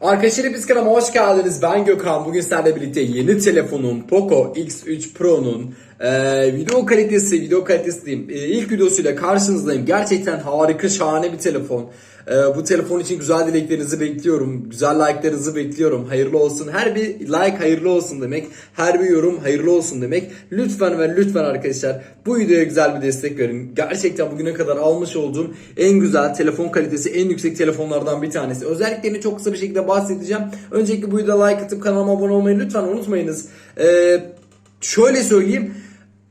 Arkadaşlar hepiniz kanalıma hoş geldiniz. Ben Gökhan. Bugün sizlerle birlikte yeni telefonum Poco X3 Pro'nun e, video kalitesi, video kalitesi diyeyim. E, ilk videosuyla karşınızdayım. Gerçekten harika, şahane bir telefon. E, bu telefon için güzel dileklerinizi bekliyorum. Güzel like'larınızı bekliyorum. Hayırlı olsun. Her bir like hayırlı olsun demek. Her bir yorum hayırlı olsun demek. Lütfen ve lütfen arkadaşlar bu videoya güzel bir destek verin. Gerçekten bugüne kadar almış olduğum en güzel telefon kalitesi, en yüksek telefonlardan bir tanesi. Özelliklerini çok kısa bir şekilde bahsedeceğim. Öncelikle bu videoda like atıp kanalıma abone olmayı lütfen unutmayınız. Ee, şöyle söyleyeyim.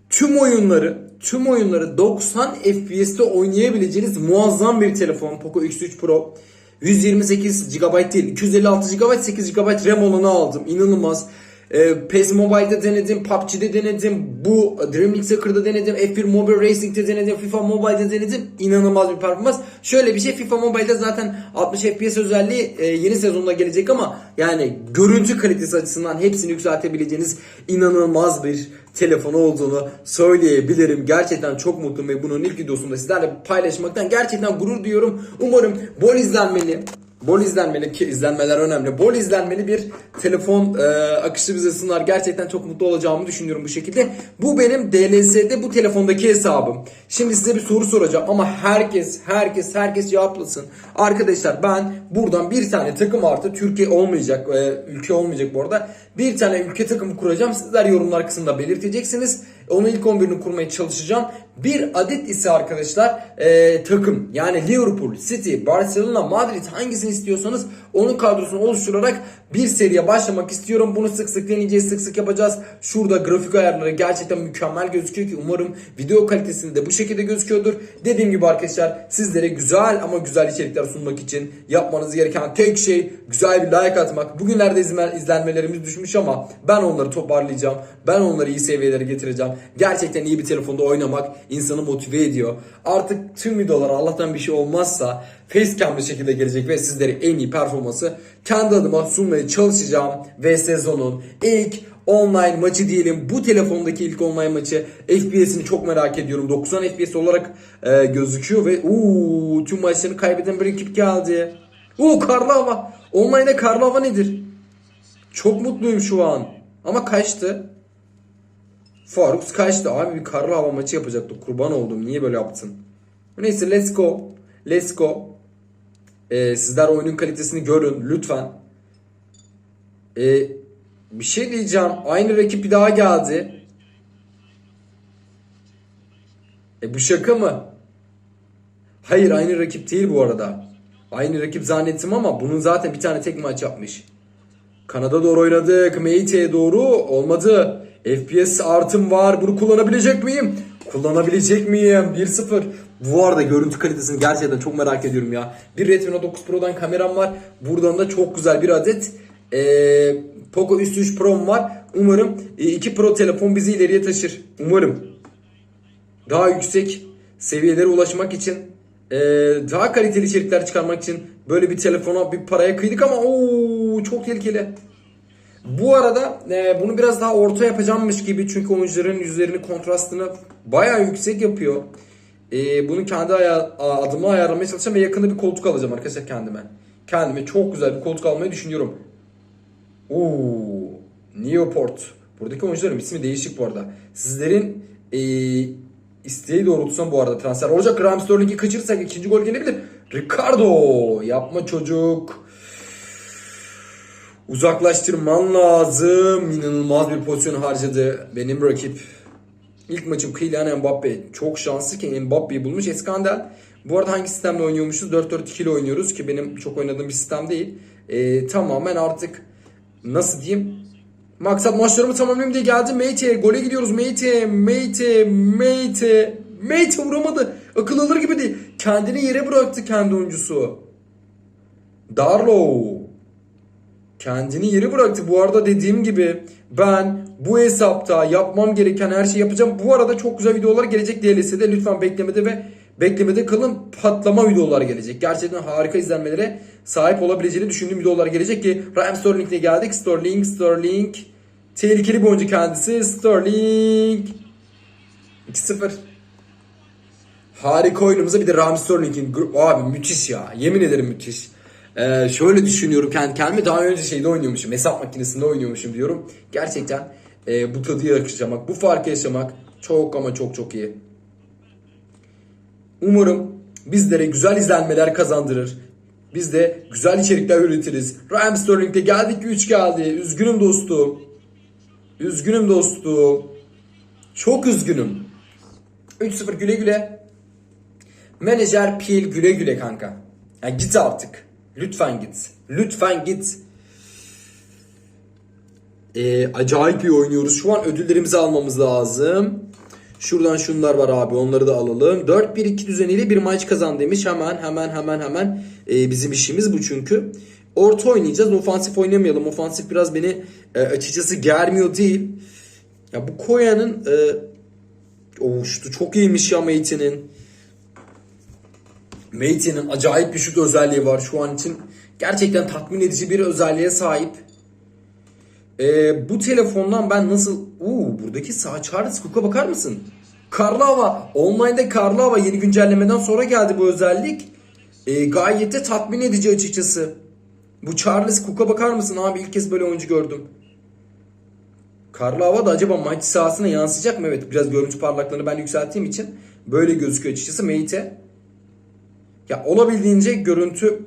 Tüm oyunları tüm oyunları 90 FPS'te oynayabileceğiniz muazzam bir telefon Poco X3 Pro. 128 GB değil 256 GB 8 GB RAM olanı aldım. İnanılmaz. Ee, PES Mobile'de denedim, PUBG'de denedim, bu Dream League Soccer'da denedim, F1 Mobile Racing'de denedim, FIFA Mobile'de denedim. İnanılmaz bir performans. Şöyle bir şey FIFA Mobile'de zaten 60 FPS özelliği e, yeni sezonda gelecek ama yani görüntü kalitesi açısından hepsini yükseltebileceğiniz inanılmaz bir telefon olduğunu söyleyebilirim. Gerçekten çok mutluyum ve bunun ilk videosunda sizlerle paylaşmaktan gerçekten gurur duyuyorum. Umarım bol izlenmeli, bol izlenmeli ki izlenmeler önemli. Bol izlenmeli bir telefon e, akışı bize sunar. Gerçekten çok mutlu olacağımı düşünüyorum bu şekilde. Bu benim DLS'de bu telefondaki hesabım. Şimdi size bir soru soracağım ama herkes herkes herkes cevaplasın. Arkadaşlar ben buradan bir tane takım artı Türkiye olmayacak, e, ülke olmayacak bu arada. Bir tane ülke takımı kuracağım. Sizler yorumlar kısmında belirteceksiniz. Onun ilk 11'ini kurmaya çalışacağım. Bir adet ise arkadaşlar e, takım yani Liverpool, City, Barcelona, Madrid hangisini istiyorsanız onun kadrosunu oluşturarak bir seriye başlamak istiyorum. Bunu sık sık deneyeceğiz, sık sık yapacağız. Şurada grafik ayarları gerçekten mükemmel gözüküyor ki umarım video kalitesinde de bu şekilde gözüküyordur. Dediğim gibi arkadaşlar sizlere güzel ama güzel içerikler sunmak için yapmanız gereken tek şey güzel bir like atmak. Bugünlerde izlenmelerimiz düşmüş ama ben onları toparlayacağım. Ben onları iyi seviyelere getireceğim. Gerçekten iyi bir telefonda oynamak insanı motive ediyor. Artık tüm videolar Allah'tan bir şey olmazsa facecam'lı şekilde gelecek ve sizlere en iyi performansı kendi adıma sunmaya çalışacağım. Ve sezonun ilk online maçı diyelim. Bu telefondaki ilk online maçı FPS'ini çok merak ediyorum. 90 FPS olarak e, gözüküyor ve uuu tüm maçlarını kaybeden bir ekip geldi. Uuu karlı hava. Online'da karlı hava nedir? Çok mutluyum şu an. Ama kaçtı? Faruk kaçtı. Abi bir karlı hava maçı yapacaktık. Kurban oldum. Niye böyle yaptın? Neyse let's go. Let's go. Ee, sizler oyunun kalitesini görün lütfen. Ee, bir şey diyeceğim. Aynı rakip bir daha geldi. E bu şaka mı? Hayır aynı rakip değil bu arada. Aynı rakip zannettim ama bunun zaten bir tane tek maç yapmış. Kanada doğru oynadık. Meite'ye doğru olmadı. FPS artım var. Bunu kullanabilecek miyim? Kullanabilecek miyim? 1-0. Bu arada görüntü kalitesini gerçekten çok merak ediyorum ya. Bir Retina 9 Pro'dan kameram var. Buradan da çok güzel bir adet ee, Poco X3 Pro'm var. Umarım 2 Pro telefon bizi ileriye taşır. Umarım. Daha yüksek seviyelere ulaşmak için ee, daha kaliteli içerikler çıkarmak için böyle bir telefona bir paraya kıydık ama ooo çok tehlikeli. Bu arada e, bunu biraz daha orta yapacağımmış gibi çünkü oyuncuların yüzlerini kontrastını bayağı yüksek yapıyor. E, bunu kendi aya, adıma ayarlamaya çalışacağım ve yakında bir koltuk alacağım arkadaşlar kendime. Kendime çok güzel bir koltuk almayı düşünüyorum. Oo, Neoport. Buradaki oyuncuların ismi değişik bu arada. Sizlerin e, isteği doğrultusunda bu arada transfer olacak. Raheem Sterling'i kaçırırsak ikinci gol gelebilir. Ricardo yapma çocuk. Uzaklaştırman lazım. İnanılmaz bir pozisyon harcadı benim rakip. İlk maçım Kylian Mbappe. Çok şanslı ki Mbappe'yi bulmuş. Eskandel. Bu arada hangi sistemle oynuyormuşuz? 4-4-2 ile oynuyoruz ki benim çok oynadığım bir sistem değil. Ee, tamamen artık nasıl diyeyim? Maksat maçlarımı tamamlayayım diye geldi. Meite gole gidiyoruz. Meite, Meite, Meite. Meite vuramadı. Akıl alır gibi değil. Kendini yere bıraktı kendi oyuncusu. Darlow. Kendini yere bıraktı. Bu arada dediğim gibi ben bu hesapta yapmam gereken her şeyi yapacağım. Bu arada çok güzel videolar gelecek DLS'de. Lütfen beklemede ve beklemede kalın patlama videolar gelecek. Gerçekten harika izlenmelere sahip olabileceğini düşündüğüm videolar gelecek ki Raheem Sterling'le geldik. Sterling, Sterling. Tehlikeli bir oyuncu kendisi. Sterling. 2-0. Harika oyunumuza bir de Raheem Sterling'in abi müthiş ya. Yemin ederim müthiş. Ee, şöyle düşünüyorum kendi kendime daha önce şeyde oynuyormuşum. Hesap makinesinde oynuyormuşum diyorum. Gerçekten e, bu tadı yaşamak, bu farkı yaşamak çok ama çok çok iyi. Umarım bizlere güzel izlenmeler kazandırır. Biz de güzel içerikler üretiriz. Ryan Sterling'de geldik 3 geldi. Üzgünüm dostum. Üzgünüm dostum. Çok üzgünüm. 3-0 güle güle. Menajer Pil güle güle kanka. Ya git artık. Lütfen git. Lütfen git. Ee, acayip iyi oynuyoruz. Şu an ödüllerimizi almamız lazım. Şuradan şunlar var abi onları da alalım. 4-1-2 düzeniyle bir maç kazan demiş. Hemen hemen hemen hemen Ee, bizim işimiz bu çünkü. Orta oynayacağız. Ofansif oynamayalım. Ofansif biraz beni e, açıkçası germiyor değil. Ya bu Koya'nın e, o çok iyiymiş ya Mate'nin. Mate'nin acayip bir şut özelliği var şu an için. Gerçekten tatmin edici bir özelliğe sahip. Ee, bu telefondan ben nasıl... Uuu buradaki sağ Charles Cook'a bakar mısın? Karlava. Online'da Karlava yeni güncellemeden sonra geldi bu özellik. Ee, gayet de tatmin edici açıkçası. Bu Charles Cook'a bakar mısın abi? İlk kez böyle oyuncu gördüm. Karlı hava da acaba maç sahasına yansıyacak mı? Evet biraz görüntü parlaklığını ben yükselttiğim için böyle gözüküyor açıkçası Mate. Ya olabildiğince görüntü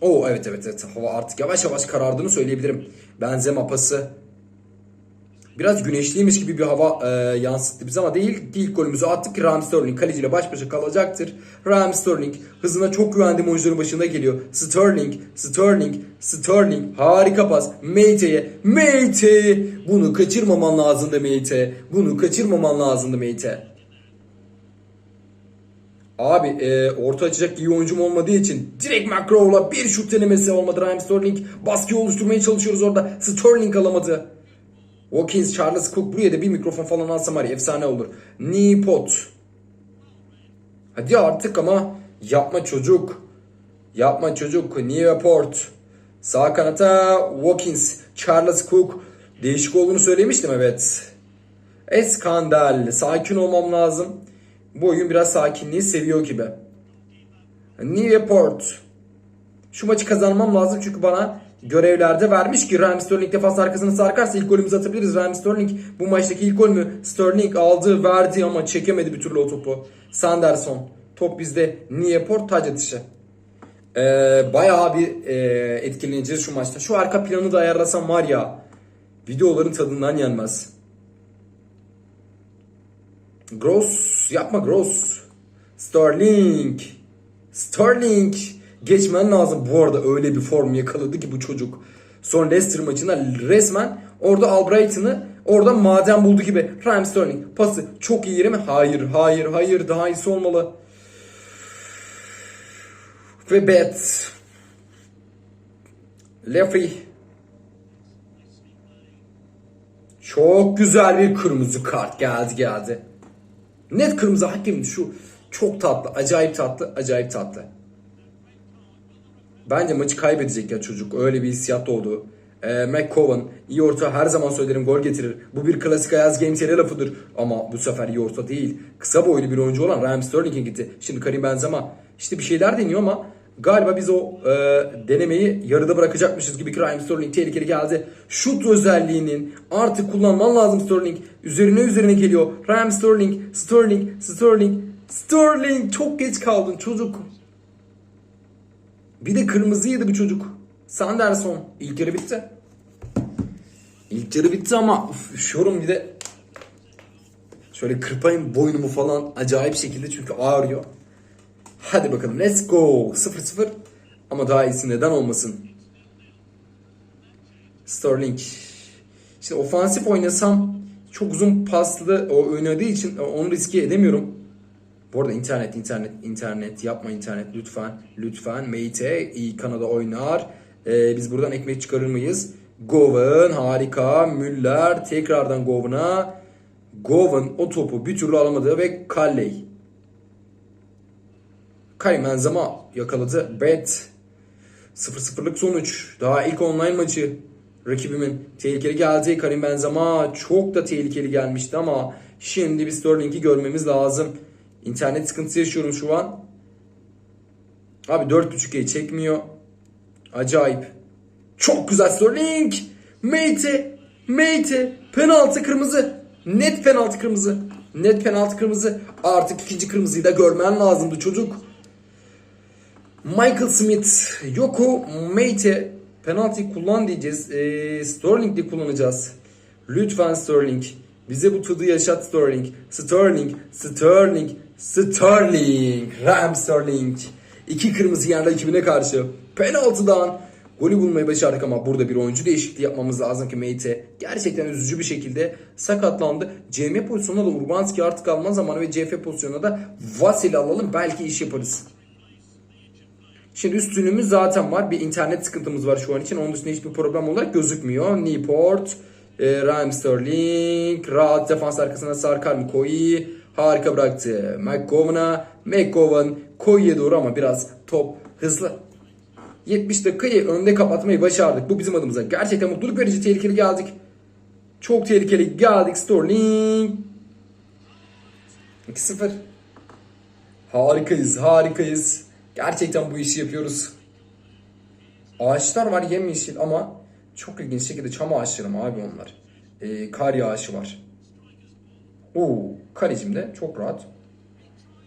o evet evet evet hava artık yavaş yavaş karardığını söyleyebilirim. Benzema pası. Biraz güneşliymiş gibi bir hava e, yansıttı bize ama değil. İlk golümüzü attık. Raheem Sterling kaleciyle baş başa kalacaktır. Raheem Sterling hızına çok güvendiğim oyuncuların başında geliyor. Sterling, Sterling, Sterling harika pas. Mate'ye, Mate bunu kaçırmaman lazımdı Mate. Bunu kaçırmaman lazımdı Mate. Abi e, orta açacak iyi oyuncum olmadığı için direkt McGraw'la bir şut denemesi olmadı. Raheem Sterling baskı oluşturmaya çalışıyoruz orada. Sterling alamadı. Watkins, Charles Cook buraya da bir mikrofon falan alsam var efsane olur. Nipot. Hadi artık ama yapma çocuk. Yapma çocuk. Newport. Sağ kanata Watkins, Charles Cook. Değişik olduğunu söylemiştim evet. Eskandal. Sakin olmam lazım. Bu oyun biraz sakinliği seviyor gibi. Newport. Şu maçı kazanmam lazım çünkü bana görevlerde vermiş ki Raheem Sterling defans arkasını sarkarsa ilk golümüzü atabiliriz. Raheem Sterling bu maçtaki ilk golümü Sterling aldı verdi ama çekemedi bir türlü o topu. Sanderson. Top bizde. Newport taç atışı. Ee, bayağı bir e, etkileneceğiz şu maçta. Şu arka planı da ayarlasam var ya videoların tadından yenmez. Gross yapma Gross. Sterling. Sterling. Geçmen lazım. Bu arada öyle bir form yakaladı ki bu çocuk. Son Leicester maçında resmen orada Albright'ını orada maden buldu gibi. Raheem Sterling pası çok iyi yeri mi? Hayır, hayır, hayır. Daha iyisi olmalı. Ve bet. Lefry. Çok güzel bir kırmızı kart geldi geldi. Net kırmızı hakem şu çok tatlı, acayip tatlı, acayip tatlı. Bence maçı kaybedecek ya çocuk. Öyle bir hissiyat doğdu. Ee, McCowan iyi orta her zaman söylerim gol getirir. Bu bir klasik Ayaz Game TR lafıdır. Ama bu sefer iyi orta değil. Kısa boylu bir oyuncu olan Raheem Sterling'e gitti. Şimdi Karim Benzema işte bir şeyler deniyor ama galiba biz o e, denemeyi yarıda bırakacakmışız gibi ki Raheem Sterling tehlikeli geldi. Şut özelliğinin artık kullanman lazım Sterling. Üzerine üzerine geliyor. Raheem Sterling, Sterling, Sterling, Sterling çok geç kaldın çocuk. Bir de kırmızıydı bu çocuk. Sanderson. İlk yarı bitti. İlk yarı bitti ama uf, üşüyorum bir de. Şöyle kırpayım boynumu falan acayip şekilde çünkü ağrıyor. Hadi bakalım let's go. 0-0 ama daha iyisi neden olmasın. Sterling. Şimdi ofansif oynasam çok uzun paslı oynadığı için onu riske edemiyorum. Bu arada internet, internet, internet yapma internet lütfen. Lütfen. Mate iyi Kanada oynar. Ee, biz buradan ekmek çıkarır mıyız? Govan harika. Müller tekrardan Govan'a. Govan o topu bir türlü alamadı ve Kalley. Karim Benzema yakaladı. Bet. 0-0'lık sonuç. Daha ilk online maçı. Rakibimin tehlikeli geldi. Karim Benzema çok da tehlikeli gelmişti ama şimdi bir Sterling'i görmemiz lazım. İnternet sıkıntısı yaşıyorum şu an. Abi 4.5G çekmiyor. Acayip. Çok güzel Sterling. Mate. Mate. Penaltı kırmızı. Net penaltı kırmızı. Net penaltı kırmızı. Artık ikinci kırmızıyı da görmen lazımdı çocuk. Michael Smith. Yoko Mate. Penaltıyı kullan diyeceğiz. Ee, Sterling'de kullanacağız. Lütfen Sterling. Bize bu tadı yaşat Sterling. Sterling. Sterling. Sterling. Ram Sterling. İki kırmızı yerli ekibine karşı. Penaltıdan golü bulmayı başardık ama burada bir oyuncu değişikliği yapmamız lazım ki Meite gerçekten üzücü bir şekilde sakatlandı. CM pozisyonuna da Urbanski artık alma zamanı ve CF pozisyonuna da Vasil'i alalım. Belki iş yaparız. Şimdi üstünlüğümüz zaten var. Bir internet sıkıntımız var şu an için. Onun dışında hiçbir problem olarak gözükmüyor. Newport, e, Raheem Sterling, rahat defans arkasına Sarkar Mikoyi. Harika bıraktı. McGovern'a. McGovern Koyi'ye doğru ama biraz top hızlı. 70 dakikayı önde kapatmayı başardık. Bu bizim adımıza. Gerçekten mutluluk verici tehlikeli geldik. Çok tehlikeli geldik. Sterling. 2-0. Harikayız, harikayız. Gerçekten bu işi yapıyoruz. Ağaçlar var yemyeşil ama çok ilginç şekilde çam ağaçları mı abi onlar? Ee, kar yağışı var. Oo, kalecim de çok rahat.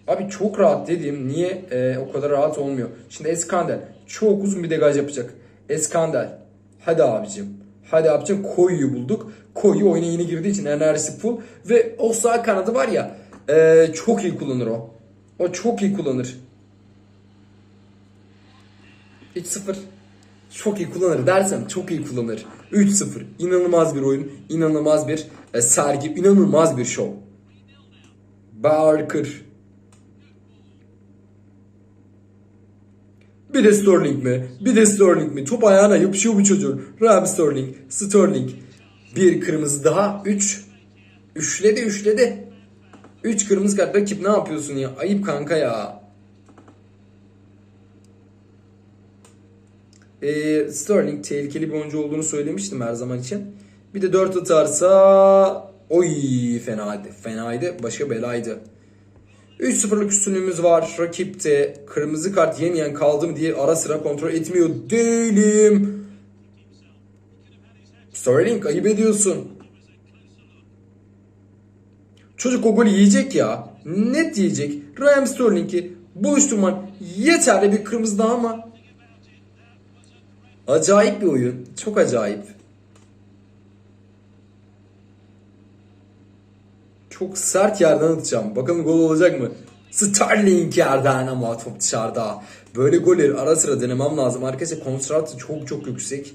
Abi çok rahat dediğim niye e, o kadar rahat olmuyor? Şimdi Eskander çok uzun bir degaj yapacak. Eskander hadi abicim. Hadi abicim Koyu'yu bulduk. Koyu oyuna yeni girdiği için enerjisi full. Ve o sağ kanadı var ya e, çok iyi kullanır o. O çok iyi kullanır. 3-0. Çok iyi kullanır dersem çok iyi kullanır. 3-0. İnanılmaz bir oyun. inanılmaz bir e, sergi. inanılmaz bir show. Barker. Bir de Sterling mi? Bir de Sterling mi? Top ayağına yapışıyor bu çocuğun. Raheem Sterling. Sterling. Bir kırmızı daha. Üç. Üçledi üçledi. Üç kırmızı kart. Rakip ne yapıyorsun ya? Ayıp kanka ya. Ee, Sterling tehlikeli bir oyuncu olduğunu söylemiştim her zaman için. Bir de 4 atarsa oy fenaydı. Fenaydı. Başka belaydı. 3-0'lık üstünlüğümüz var. Rakipte kırmızı kart yemeyen kaldı mı diye ara sıra kontrol etmiyor değilim. Sterling ayıp ediyorsun. Çocuk o golü yiyecek ya. Net yiyecek. Raheem Sterling'i buluşturman yeterli bir kırmızı daha ama Acayip bir oyun. Çok acayip. Çok sert yerden atacağım. Bakalım gol olacak mı? Sterling yerden ama top dışarıda. Böyle golleri ara sıra denemem lazım. Arkadaşlar kontratı çok çok yüksek.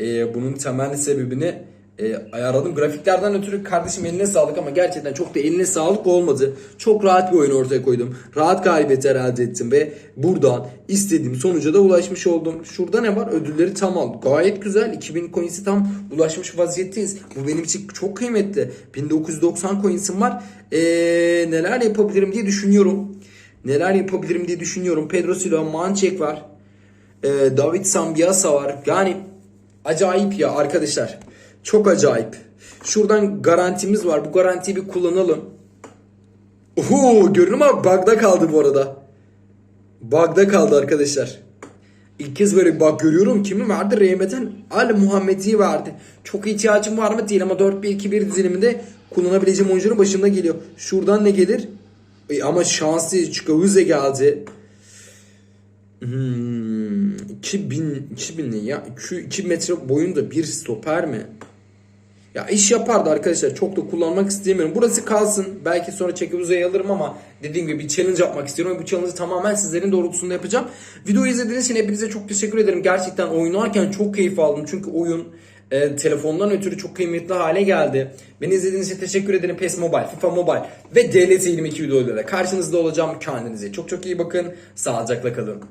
Ee, bunun temel sebebini e, ayarladım. Grafiklerden ötürü kardeşim eline sağlık ama gerçekten çok da eline sağlık olmadı. Çok rahat bir oyun ortaya koydum. Rahat galibiyetler elde ettim ve buradan istediğim sonuca da ulaşmış oldum. Şurada ne var? Ödülleri tam aldım. Gayet güzel. 2000 coins'i tam ulaşmış vaziyetteyiz. Bu benim için çok kıymetli. 1990 coins'im var. Ee, neler yapabilirim diye düşünüyorum. Neler yapabilirim diye düşünüyorum. Pedro Silva, Mançek var. Ee, David Sambiasa var. Yani acayip ya arkadaşlar. Çok acayip. Şuradan garantimiz var. Bu garantiyi bir kullanalım. Oho görünüm ama bug'da kaldı bu arada. Bug'da kaldı arkadaşlar. İlk kez böyle bir bug görüyorum. Kimi verdi? Reymet'in Ali Muhammed'i verdi. Çok ihtiyacım var mı? Değil ama 4-1-2-1 diziliminde kullanabileceğim oyuncunun başında geliyor. Şuradan ne gelir? E, ama şanslı Çıkavuze geldi. Hmm, 2000 2000 ne ya? 2, 2 metre boyunda bir stoper mi? Ya iş yapardı arkadaşlar. Çok da kullanmak istemiyorum. Burası kalsın. Belki sonra çekip uzaya alırım ama dediğim gibi bir challenge yapmak istiyorum. Bu challenge'ı tamamen sizlerin doğrultusunda yapacağım. Videoyu izlediğiniz için hepinize çok teşekkür ederim. Gerçekten oynarken çok keyif aldım. Çünkü oyun e, telefondan ötürü çok kıymetli hale geldi. Beni izlediğiniz için teşekkür ederim. PES Mobile, FIFA Mobile ve DLT 22 videolarıyla karşınızda olacağım. Kendinize çok çok iyi bakın. Sağlıcakla kalın.